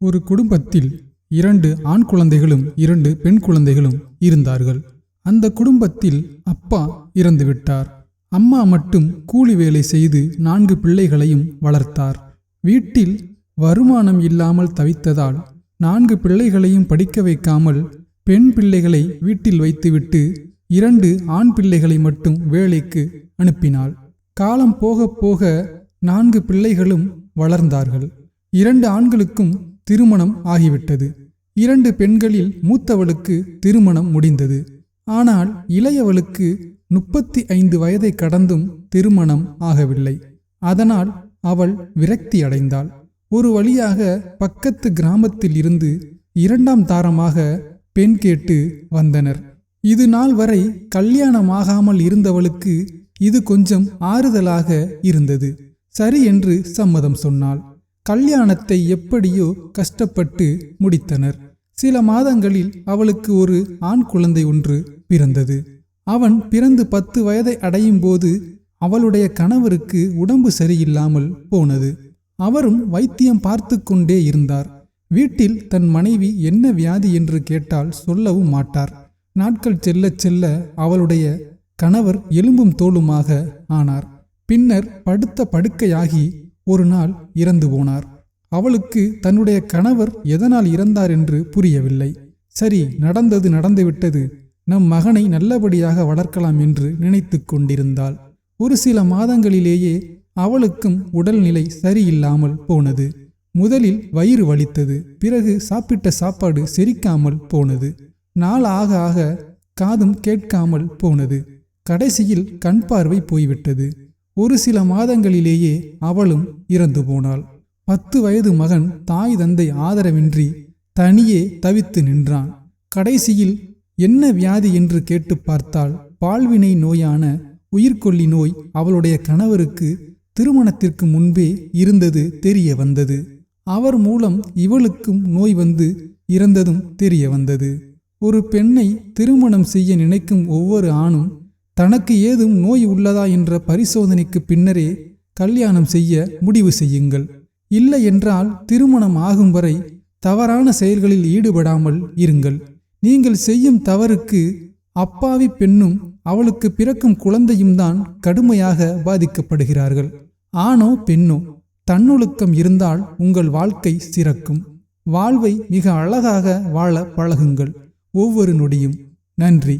ஒரு குடும்பத்தில் இரண்டு ஆண் குழந்தைகளும் இரண்டு பெண் குழந்தைகளும் இருந்தார்கள். அந்த குடும்பத்தில் அப்பா இறந்துவிட்டார். அம்மா மட்டும் கூலி வேலை செய்து நான்கு பிள்ளைகளையும் வளர்த்தார். வீட்டில் வருமானம் இல்லாமல் தவித்ததால் நான்கு பிள்ளைகளையும் படிக்க வைக்காமல் பெண் பிள்ளைகளை வீட்டில் வைத்துவிட்டு இரண்டு ஆண் பிள்ளைகளை மட்டும் வேலைக்கு அனுப்பினாள். காலம் போக போக நான்கு பிள்ளைகளும் வளர்ந்தார்கள். இரண்டு ஆண்களுக்கும் திருமணம் ஆகிவிட்டது. இரண்டு பெண்களில் மூத்தவளுக்கு திருமணம் முடிந்தது. ஆனால் இளையவளுக்கு முப்பத்தி ஐந்து வயதை கடந்தும் திருமணம் ஆகவில்லை. அதனால் அவள் விரக்தி அடைந்தாள். ஒரு வழியாக பக்கத்து கிராமத்தில் இருந்து இரண்டாம் தாரமாக பெண் கேட்டு வந்தனர். இது நாள் வரை கல்யாணமாகாமல் இருந்தவளுக்கு இது கொஞ்சம் ஆறுதலாக இருந்தது. சரி என்று சம்மதம் சொன்னாள். கல்யாணத்தை எப்படியோ கஷ்டப்பட்டு முடித்தனர். சில மாதங்களில் அவளுக்கு ஒரு ஆண் குழந்தை ஒன்று பிறந்தது. அவன் பிறந்து பத்து வயதை அடையும் போது அவளுடைய கணவருக்கு உடம்பு சரியில்லாமல் போனது. அவரும் வைத்தியம் பார்த்து கொண்டே இருந்தார். வீட்டில் தன் மனைவி என்ன வியாதி என்று கேட்டால் சொல்லவும் மாட்டார். நாட்கள் செல்ல செல்ல அவளுடைய கணவர் எலும்பும் தோலுமாக ஆனார். பின்னர் படுத்த படுக்கையாகி ஒரு நாள் இறந்து போனார். அவளுக்கு தன்னுடைய கணவர் எதனால் இறந்தார் என்று புரியவில்லை. சரி நடந்தது நடந்துவிட்டது. நம் மகனை நல்லபடியாக வளர்க்கலாம் என்று நினைத்து கொண்டிருந்தாள். ஒரு சில மாதங்களிலேயே அவளுக்கும் உடல்நிலை சரியில்லாமல் போனது. முதலில் வயிறு வலித்தது பிறகு சாப்பிட்ட சாப்பாடு செரிக்காமல் போனது. நாள் ஆக ஆக காதும் கேட்காமல் போனது. கடைசியில் கண் பார்வை போய்விட்டது. ஒரு சில மாதங்களிலேயே அவளும் இறந்து போனாள். பத்து வயது மகன் தாய் தந்தை ஆதரவின்றி தனியே தவித்து நின்றான். கடைசியில் என்ன வியாதி என்று கேட்டு பார்த்தால் பால்வினை நோயான உயிர்கொல்லி நோய் அவளுடைய கணவருக்கு திருமணத்திற்கு முன்பே இருந்தது தெரிய வந்தது. அவர் மூலம் இவளுக்கும் நோய் வந்து இறந்ததும் தெரிய வந்தது. ஒரு பெண்ணை திருமணம் செய்ய நினைக்கும் ஒவ்வொரு ஆணும் தனக்கு ஏதும் நோய் உள்ளதா என்ற பரிசோதனைக்கு பின்னரே கல்யாணம் செய்ய முடிவு செய்யுங்கள். இல்லை என்றால் திருமணம் ஆகும் வரை தவறான செயல்களில் ஈடுபடாமல் இருங்கள். நீங்கள் செய்யும் தவறுக்கு அப்பாவி பெண்ணும் அவளுக்கு பிறக்கும் குழந்தையும் தான் கடுமையாக பாதிக்கப்படுகிறார்கள். ஆணோ பெண்ணோ தன்னொழுக்கம் இருந்தால் உங்கள் வாழ்க்கை சிறக்கும். வாழ்வை மிக அழகாக வாழ பழகுங்கள். ஒவ்வொரு நொடியும். நன்றி.